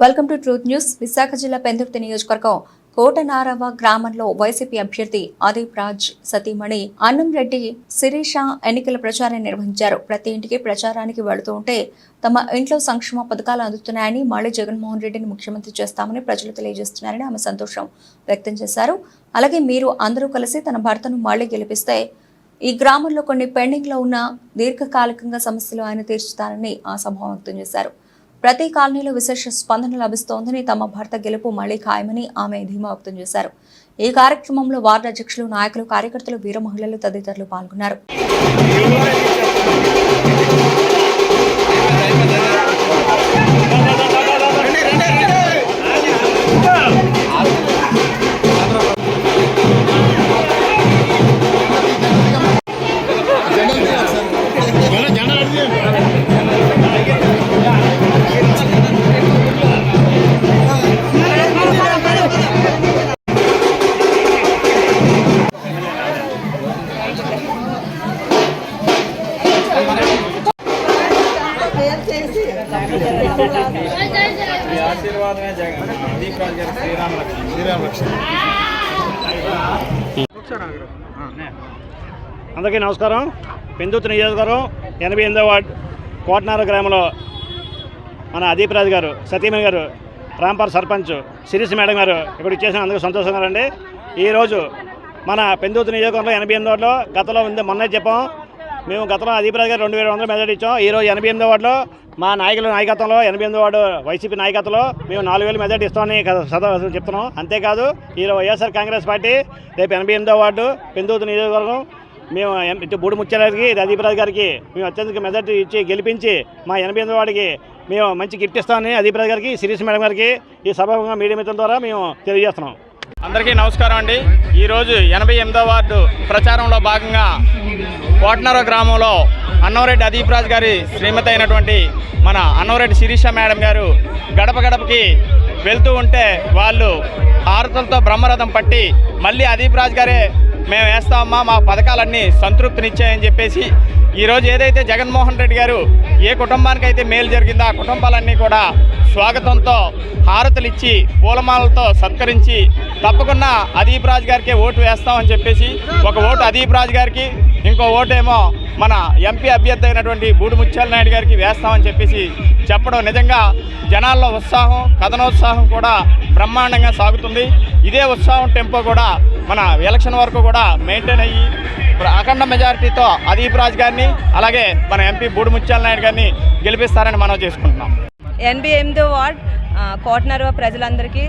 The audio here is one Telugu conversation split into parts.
Welcome to truth news. Visakha జిల్లా పెందుర్తి నియోజకవర్గం కోటనారవ గ్రామంలో వైసీపీ అభ్యర్థి ఆదిప్ రాజ్ సతీమణి అన్నంరెడ్డి శిరీష ఎన్నికల ప్రచారం నిర్వహించారు. ప్రతి ఇంటికి ప్రచారానికి వెళుతూ ఉంటే తమ ఇంట్లో సంక్షేమ పథకాలు అందుతున్నాయని మళ్ళీ జగన్మోహన్ రెడ్డిని ముఖ్యమంత్రి చేస్తామని ప్రజలు తెలియజేస్తున్నారని ఆమె సంతోషం వ్యక్తం చేశారు. అలాగే మీరు అందరూ కలిసి తన భర్తను మళ్ళీ గెలిపిస్తే ఈ గ్రామంలో కొన్ని పెండింగ్లో ఉన్న దీర్ఘకాలికంగా సమస్యలు ఆయన తీర్చుతారని ఆశాభావం వ్యక్తం చేశారు. ప్రతి కాలనీలో విశేష స్పందన లభిస్తోందని తమ భర్త గెలుపు మళ్ళీ ఖాయమని ఆమె ధీమా వ్యక్తం చేశారు. ఈ కార్యక్రమంలో వార్డు అధ్యక్షులు నాయకులు కార్యకర్తలు వీర మహిళలు తదితరులు పాల్గొన్నారు. ఆశీర్వాదమే జగన్. దీప్ రాజు గారి శ్రీరామ లక్ష్మణ్ శ్రీరామ లక్ష్మణ్ అందరికీ నమస్కారం. పెందుతు నియోజకవర్గం ఎనభై ఎనిమిదో వార్డు కోటనార గ్రామంలో మన అదీప్ రాజు గారు సతీమణి గారు రాంపర్ సర్పంచ్ శిరీష్ మేడం గారు ఇక్కడ ఇచ్చేసిన అందుకు సంతోషంగా రండి ఈరోజు మన పెందుతు నియోజకవర్గంలో ఎనభై ఎనిమిది వార్డులో గతంలో ఉంది మొన్నే చెప్పాం. మేము గతంలో అదీప్ రాజు గారు రెండు వేల వందల మెజార్టీ ఇచ్చాం. ఈరోజు ఎనభై ఎనిమిదో వార్డులో మా నాయకుల నాయకత్వంలో ఎనభై ఎనిమిది వాడు వైసీపీ నాయకత్వంలో మేము నాలుగు వేలు మెజార్టీ ఇస్తామని సదా చెప్తున్నాం. అంతేకాదు ఈరోజు వైఎస్ఆర్ కాంగ్రెస్ పార్టీ రేపు ఎనభై ఎనిమిదో వార్డు పెందుతు నియోజకవర్గం మేము ఇటు బూడి ముత్యాలకి అదీపరాజు గారికి మేము అత్యంత మెజార్టీ ఇచ్చి గెలిపించి మా ఎనభై ఎనిమిది వాడికి మేము మంచి గిఫ్ట్ ఇస్తామని అదీపరాజు గారికి శిరీష్ మేడం గారికి ఈ సభాముఖంగా మీడియా మిత్రుల ద్వారా మేము తెలియజేస్తున్నాం. అందరికీ నమస్కారం అండి. ఈరోజు ఎనభై ఎనిమిదో వార్డు ప్రచారంలో భాగంగా కోటనర గ్రామంలో అన్నవరెడ్డి అదీప్ గారి శ్రీమతి అయినటువంటి మన అన్నవరెడ్డి శిరీష మేడం గారు గడప గడపకి వెళ్తూ ఉంటే వాళ్ళు హారతులతో బ్రహ్మరథం పట్టి మళ్ళీ అదీప్ రాజ్ గారే మేము వేస్తామమ్మా మా పథకాలన్నీ సంతృప్తినిచ్చాయని చెప్పేసి ఈరోజు ఏదైతే జగన్మోహన్ రెడ్డి గారు ఏ కుటుంబానికి అయితే మేలు జరిగిందో ఆ కుటుంబాలన్నీ కూడా స్వాగతంతో హారతులు ఇచ్చి పూలమాలతో సత్కరించి తప్పకుండా అదీప్ రాజ్ గారికి ఓటు వేస్తామని చెప్పేసి ఒక ఓటు అదీప్ రాజ్ గారికి ఇంకో ఓటేమో మన ఎంపీ అభ్యర్థి అయినటువంటి బూడి ముత్యాల నాయుడు గారికి వేస్తామని చెప్పేసి చెప్పడం నిజంగా జనాల్లో ఉత్సాహం కథనోత్సాహం కూడా బ్రహ్మాండంగా సాగుతుంది. ఇదే ఉత్సాహం టెంపో కూడా మన ఎలక్షన్ వరకు కూడా మెయింటైన్ అయ్యి ఇప్పుడు అఖండ మెజారిటీతో అదీప్ రాజ్ గారిని అలాగే మన ఎంపీ బూడి ముత్యాల నాయుడు గారిని గెలిపిస్తారని మనం చేసుకుంటున్నాం. ఎనభై ఎనిమిదో వార్డ్ కోటనరువ ప్రజలందరికీ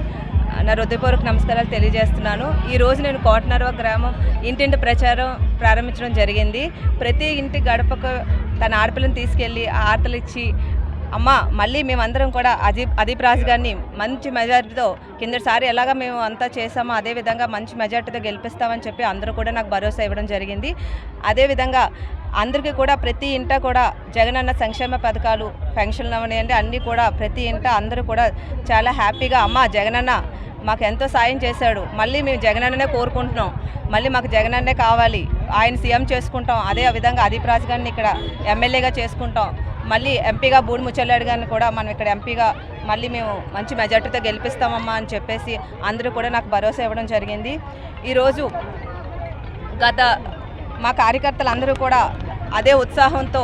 నా హృదయపూర్వక నమస్కారాలు తెలియజేస్తున్నాను. ఈరోజు నేను కోటనరవ గ్రామం ఇంటింటి ప్రచారం ప్రారంభించడం జరిగింది. ప్రతి ఇంటి గడపకు తన ఆడపిల్లని తీసుకెళ్ళి ఆర్తలు ఇచ్చి అమ్మ మళ్ళీ మేమందరం కూడా అదీప్ అదీప్ రాజు గారిని మంచి మెజార్టీతో కిందసారి ఎలాగ మేము అంతా చేసామో అదే విధంగా మంచి మెజార్టీతో గెలిపిస్తామని చెప్పి అందరూ కూడా నాకు భరోసా ఇవ్వడం జరిగింది. అదేవిధంగా అందరికీ కూడా ప్రతి ఇంట కూడా జగనన్న సంక్షేమ పథకాలు పెన్షన్లు అవనివ్వండి అన్నీ కూడా ప్రతి ఇంట అందరూ కూడా చాలా హ్యాపీగా అమ్మ జగనన్న మాకు ఎంతో సాయం చేశాడు. మళ్ళీ మేము జగనన్ననే కోరుకుంటున్నాం. మళ్ళీ మాకు జగనన్నే కావాలి. ఆయన సీఎం చేసుకుంటాం. అదే విధంగా అదీప్ రాజు గారిని ఇక్కడ ఎమ్మెల్యేగా చేసుకుంటాం. మళ్ళీ ఎంపీగా బూడి ముచ్చల్లాడు గారిని కూడా మనం ఇక్కడ ఎంపీగా మళ్ళీ మేము మంచి మెజార్టీతో గెలిపిస్తామమ్మా అని చెప్పేసి అందరూ కూడా నాకు భరోసా ఇవ్వడం జరిగింది. ఈరోజు గత మా కార్యకర్తలు అందరూ కూడా అదే ఉత్సాహంతో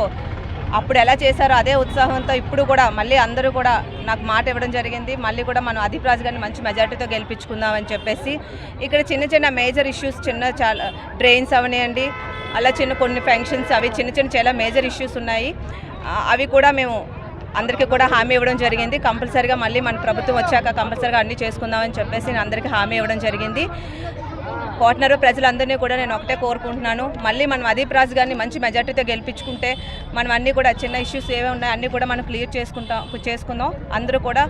అప్పుడు ఎలా చేశారో అదే ఉత్సాహంతో ఇప్పుడు కూడా మళ్ళీ అందరూ కూడా నాకు మాట ఇవ్వడం జరిగింది. మళ్ళీ కూడా మనం అదీప్ రాజు గారిని మంచి మెజార్టీతో గెలిపించుకుందామని చెప్పేసి ఇక్కడ చిన్న చిన్న మేజర్ ఇష్యూస్ చిన్న చాలా డ్రైన్స్ అవనివ్వండి అలా చిన్న కొన్ని ఫంక్షన్స్ అవి చిన్న చిన్న చాలా మేజర్ ఇష్యూస్ ఉన్నాయి. అవి కూడా మేము అందరికీ కూడా హామీ ఇవ్వడం జరిగింది. కంపల్సరీగా మళ్ళీ మన ప్రభుత్వం వచ్చాక కంపల్సరీగా అన్నీ చేసుకుందామని చెప్పేసి నేను అందరికీ హామీ ఇవ్వడం జరిగింది. కోటనరు ప్రజలందరినీ కూడా నేను ఒకటే కోరుకుంటున్నాను. మళ్ళీ మనం అదీప్ రాజు గారిని మంచి మెజార్టీతో గెలిపించుకుంటే మనం అన్నీ కూడా చిన్న ఇష్యూస్ ఏవే ఉన్నాయో అన్నీ కూడా మనం క్లియర్ చేసుకుంటాం చేసుకుందాం. అందరూ కూడా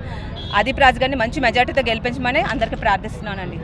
అదీప్ రాజు గారిని మంచి మెజార్టీతో గెలిపించమని అందరికీ ప్రార్థిస్తున్నానండి.